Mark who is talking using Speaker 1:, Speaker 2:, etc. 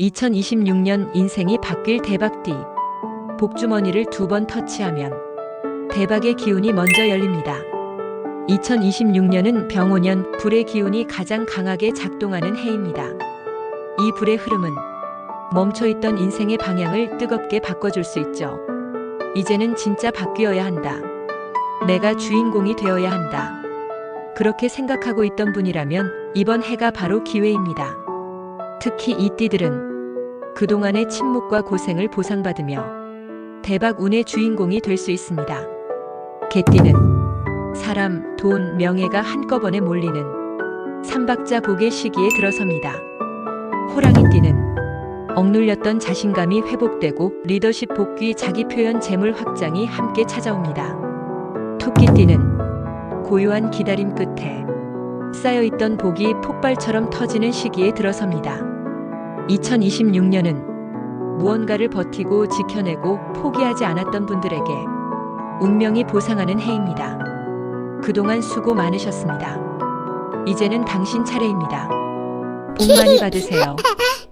Speaker 1: 2026년 인생이 바뀔 대박띠. 복주머니를 두 번 터치하면 대박의 기운이 먼저 열립니다. 2026년은 병오년 불의 기운이 가장 강하게 작동하는 해입니다. 이 불의 흐름은 멈춰있던 인생의 방향을 뜨겁게 바꿔줄 수 있죠. 이제는 진짜 바뀌어야 한다. 내가 주인공이 되어야 한다. 그렇게 생각하고 있던 분이라면 이번 해가 바로 기회입니다. 특히 이 띠들은 그동안의 침묵과 고생을 보상받으며 대박 운의 주인공이 될 수 있습니다. 개띠는 사람, 돈, 명예가 한꺼번에 몰리는 삼박자 복의 시기에 들어섭니다. 호랑이띠는 억눌렸던 자신감이 회복되고 리더십 복귀, 자기 표현, 재물 확장이 함께 찾아옵니다. 토끼띠는 고요한 기다림 끝에 쌓여있던 복이 폭발처럼 터지는 시기에 들어섭니다. 2026년은 무언가를 버티고 지켜내고 포기하지 않았던 분들에게 운명이 보상하는 해입니다. 그동안 수고 많으셨습니다. 이제는 당신 차례입니다. 복 많이 받으세요.